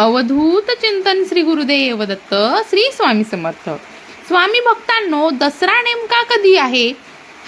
अवधूत चिंतन श्री गुरुदेव दत्त श्री स्वामी समर्थ. स्वामी भक्तांनो दसरा नेमका कधी आहे?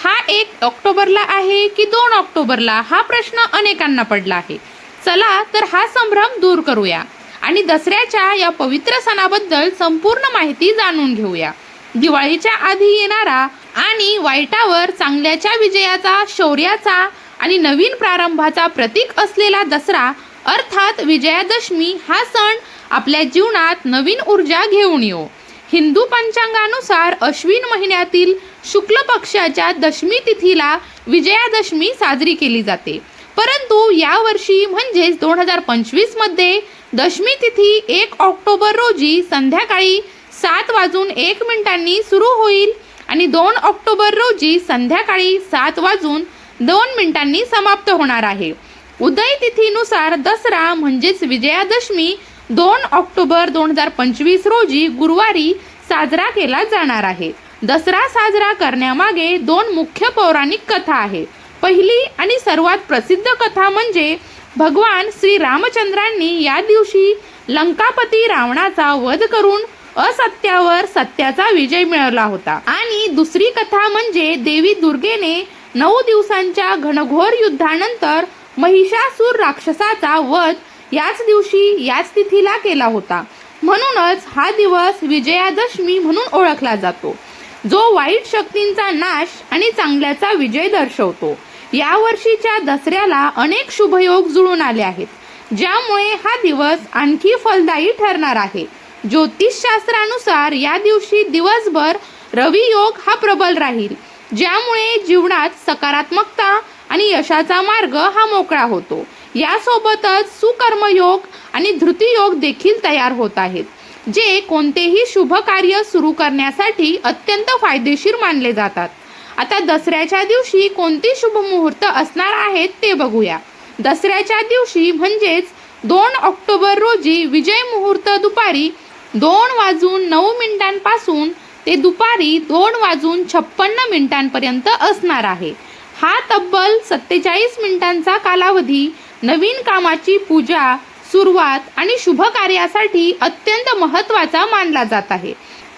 हा एक ऑक्टोबरला आहे की दोन ऑक्टोबरला? हा प्रश्न अनेकांना पडला आहे. चला तर हा संभ्रम दूर करूया आणि दसऱ्याच्या या पवित्र सणाबद्दल संपूर्ण माहिती जाणून घेऊया. दिवाळीच्या आधी येणारा आणि वाईटावर चांगल्याच्या विजयाचा शौर्याचा आणि नवीन प्रारंभाचा प्रतीक असलेला दसरा अर्थात विजयादशमी हा सण आपल्या जीवनात नवीन ऊर्जा घेऊन येऊ. हिंदू पंचांगानुसार अश्विन महिन्यातील शुक्ल पक्षाच्या दशमी तिथीला विजयादशमी साजरी केली जाते. परंतु यावर्षी म्हणजेच दोन हजार पंचवीसमध्ये दशमी तिथी एक ऑक्टोबर रोजी संध्याकाळी सात वाजून एक मिनिटांनी सुरू होईल आणि दोन ऑक्टोबर रोजी संध्याकाळी सात वाजून दोन मिनिटांनी समाप्त होणार आहे. उदय तिथीनुसार दसरा म्हणजेच विजयादशमी दोन ऑक्टोबर दोन हजार पंचवीस रोजी गुरुवारी साजरा केला जाणार आहे. दसरा साजरा करण्यामागे दोन मुख्य पौराणिक कथा आहे. पहिली आणि सर्वात प्रसिद्ध कथा म्हणजे भगवान श्री रामचंद्रांनी या दिवशी लंकापती रावणाचा वध करून असत्यावर सत्याचा विजय मिळवला होता. आणि दुसरी कथा म्हणजे देवी दुर्गेने नऊ दिवसांच्या घनघोर युद्धानंतर महिषासूर राक्षसाचा वध याच दिवशी याच तिथीला केला होता. म्हणूनच हा दिवस विजयादशमी म्हणून ओळखला जातो. जो वाईट शक्तींचा नाश आणि चांगल्याचा विजय दर्शवतो. या वर्षीच्या दसऱ्याला अनेक शुभयोग जुळून आले आहेत. ज्यामुळे हा दिवस आणखी फलदायी ठरणार आहे. ज्योतिषशास्त्रानुसार या दिवशी दिवसभर रवियोग हा प्रबल राहील. ज्यामुळे जीवनात सकारात्मकता आणि यशाचा मार्ग हा मोकळा होतो. यासोबतच सुकर्मयोग आणि धृतीयोग देखील तयार होत आहेत जे कोणतेही शुभ कार्य सुरू करण्यासाठी अत्यंत फायदेशीर मानले जातात. आता दसऱ्याच्या दिवशी कोणती शुभ मुहूर्त असणार आहेत ते बघूया. दसऱ्याच्या दिवशी म्हणजेच दोन ऑक्टोबर रोजी विजय मुहूर्त दुपारी दोन वाजून नऊ मिनिटांपासून ते दुपारी दोन वाजून छप्पन्न मिनिटांपर्यंत असणार आहे. हा तब्बल सत्तेचाळीस मिनिटांचा कालावधी नवीन कामाची पूजा सुरुवात आणि शुभ कार्यासाठी अत्यंत महत्त्वाचा मानला जात आहे.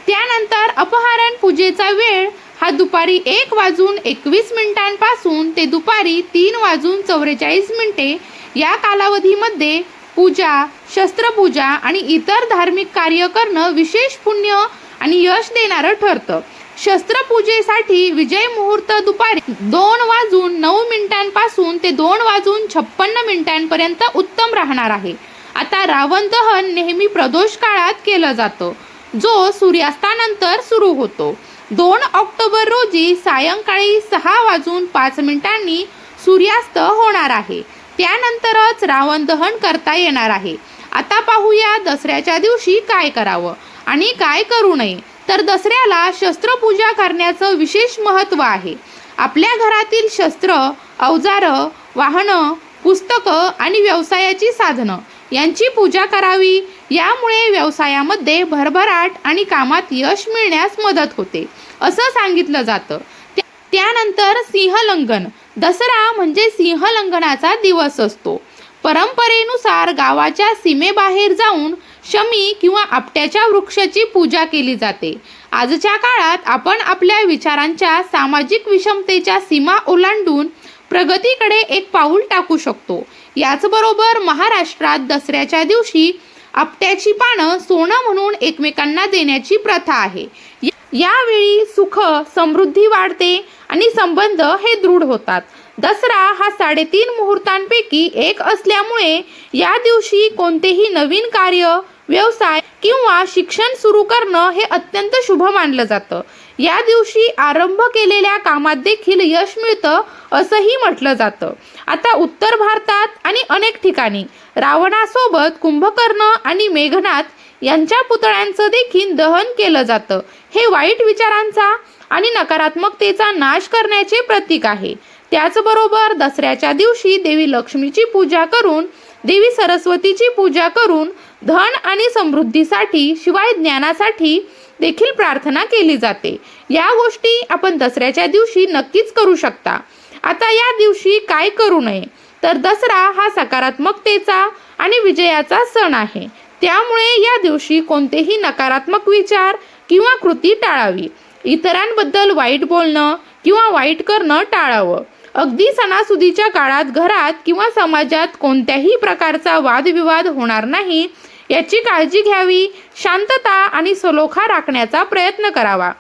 त्यानंतर अपहारण पूजेचा वेळ हा दुपारी एक वाजून एकवीस मिनिटांपासून ते दुपारी तीन वाजून चौवेचाळीस मिनिटे या कालावधीमध्ये पूजा शस्त्रपूजा आणि इतर धार्मिक कार्य करणं विशेष पुण्य आणि यश देणारं ठरतं. शस्त्रपूजेसाठी विजय मुहूर्त दुपारी दोन वाजून नऊ मिनिटांपासून ते दोन वाजून छप्पन्न मिनिटांपर्यंत उत्तम राहणार आहे. आता रावण दहन नेहमी प्रदोष काळात केलं जातं. जो सूर्यास्तानंतर सुरू होतो. दोन ऑक्टोबर रोजी सायंकाळी सहा वाजून पाच मिनिटांनी सूर्यास्त होणार आहे. त्यानंतरच रावण दहन करता येणार आहे. आता पाहूया दसऱ्याच्या दिवशी काय करावं आणि काय करू नये. तर दसऱ्याला शस्त्रपूजा करण्याचं विशेष महत्त्व आहे. आपल्या घरातील शस्त्र अवजारं वाहनं पुस्तकं आणि व्यवसायाची साधनं यांची पूजा करावी. यामुळे व्यवसायामध्ये भरभराट आणि कामात यश मिळण्यास मदत होते असं सांगितलं जातं. त्या- त्यानंतर सिंहलंगन. दसरा म्हणजे सिंहलंगनाचा दिवस असतो. परंपरेनुसार गावाच्या सीमेबाहेर जाऊन शमी किंवा आपट्याच्या वृक्षाची पूजा केली जाते. आजच्या काळात आपण आपल्या विचारांच्या सामाजिक विषमतेच्या सीमा ओलांडून प्रगतीकडे एक पाऊल टाकू शकतो. याचबरोबर महाराष्ट्रात दसऱ्याच्या दिवशी आपट्याची पानं सोनं म्हणून एकमेकांना देण्याची प्रथा आहे. या- यावेळी सुख समृद्धी वाढते आणि संबंध हे दृढ होतात. दसरा हा साडेतीन मुहूर्तांपैकी एक असल्यामुळे या दिवशी कोणतेही नवीन कार्य व्यवसाय किंवा शिक्षण सुरू करणं हे अत्यंत शुभ मानलं जातं. या दिवशी आरंभ केलेल्या कामात देखील यश मिळतं असंही म्हटलं जातं. आता उत्तर भारतात आणि अनेक ठिकाणी रावणासोबत कुंभकर्ण आणि मेघनाथ यांच्या पुतळ्यांचं देखील दहन केलं जातं. हे वाईट विचारांचा आणि नकारात्मकतेचा नाश करण्याचे प्रतीक आहे. त्याचबरोबर दसऱ्याच्या दिवशी देवी लक्ष्मीची पूजा करून देवी सरस्वतीची पूजा करून धन आणि समृद्धीसाठी शिवाय ज्ञानासाठी देखील प्रार्थना केली जाते. या गोष्टी आपण दसऱ्याच्या दिवशी नक्कीच करू शकता. आता या दिवशी काय करू नये? तर दसरा हा सकारात्मकतेचा आणि विजयाचा सण आहे. त्यामुळे या दिवशी कोणतेही नकारात्मक विचार किंवा कृती टाळावी. इतरांबद्दल वाईट बोलणं किंवा वाईट करणं टाळावं. अगदी सणासुदीच्या काळात घरात किंवा समाजात कोणत्याही प्रकारचा वादविवाद होणार नाही याची काळजी घ्यावी शांतता आणि सलोखा राखण्याचा प्रयत्न करावा.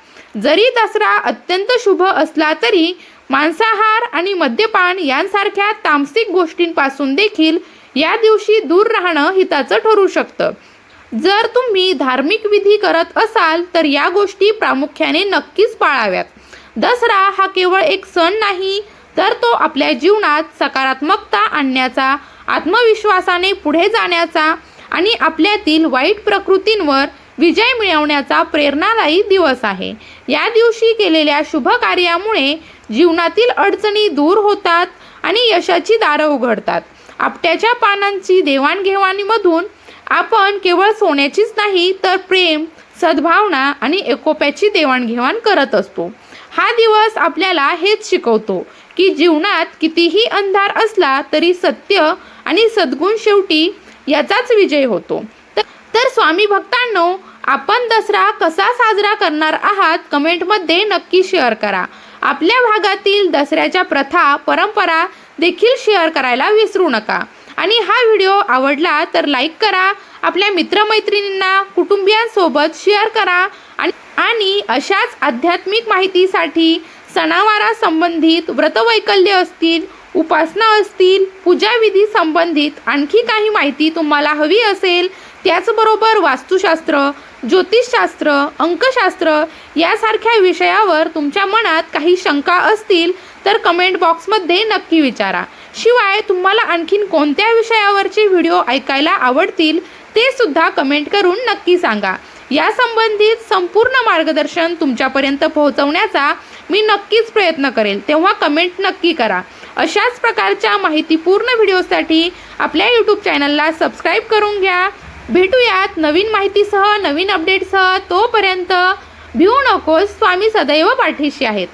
जरी दसरा अत्यंत शुभ असला तरी मांसाहार आणि मद्यपान यांसारख्या तामसिक गोष्टींपासून देखील या दिवशी दूर राहणं हिताचं ठरू शकतं. जर तुम्ही धार्मिक विधी करत असाल तर या गोष्टी प्रामुख्याने नक्कीच पाळाव्यात. दसरा हा केवळ एक सण नाही तर तो आपल्या जीवनात सकारात्मकता आणण्याचा आत्मविश्वासाने पुढे जाण्याचा आणि आपल्यातील वाईट प्रकृतींवर विजय मिळवण्याचा प्रेरणादायी दिवस आहे. या दिवशी केलेल्या शुभ कार्यामुळे जीवनातील अडचणी दूर होतात आणि यशाची दारं उघडतात. आपट्याच्या पानांची देवाणघेवाणीमधून आपण केवळ सोन्याचीच नाही तर प्रेम सद्भावना आणि एकोप्याची देवाणघेवाण करत असतो. हा दिवस आपल्याला हेच शिकवतो की जीवनात कितीही अंधार असला तरी सत्य आणि सद्गुण शेवटी याचाच विजय होतो. तर स्वामी भक्तांनो आपण दसरा कसा साजरा करणार आहात कमेंटमध्ये नक्की शेअर करा. आपल्या भागातील दसऱ्याच्या प्रथा परंपरा देखील शेअर करायला विसरू नका. आणि हा व्हिडिओ आवडला तर लाईक करा आपल्या मित्रमैत्रिणींना कुटुंबियांसोबत शेअर करा आणि आणि अशाच आध्यात्मिक माहितीसाठी सणावारा संबंधित व्रतवैकल्य असतील उपासना असतील पूजाविधी संबंधित आणखी काही माहिती तुम्हाला हवी असेल त्याचबरोबर वास्तुशास्त्र ज्योतिषशास्त्र अंकशास्त्र यासारख्या विषयावर तुमच्या मनात काही शंका असतील तर कमेंट बॉक्समध्ये नक्की विचारा. शिवाय तुम्हाला आणखीन कोणत्या विषयावरचे व्हिडिओ ऐकायला आवडतील ते सुद्धा कमेंट करून नक्की सांगा. या संबंधित संपूर्ण मार्गदर्शन तुमच्यापर्यंत पोहोचवण्याचा मी नक्कीच प्रयत्न करेल तेव्हा कमेंट नक्की करा. अशाच प्रकारच्या माहितीपूर्ण व्हिडिओसाठी आपल्या यूट्यूब चॅनलला सबस्क्राईब करून घ्या. भेटूयात नवीन माहितीसह नवीन अपडेटसह तोपर्यंत भिवू नकोस स्वामी सदैव पाठीशी आहेत.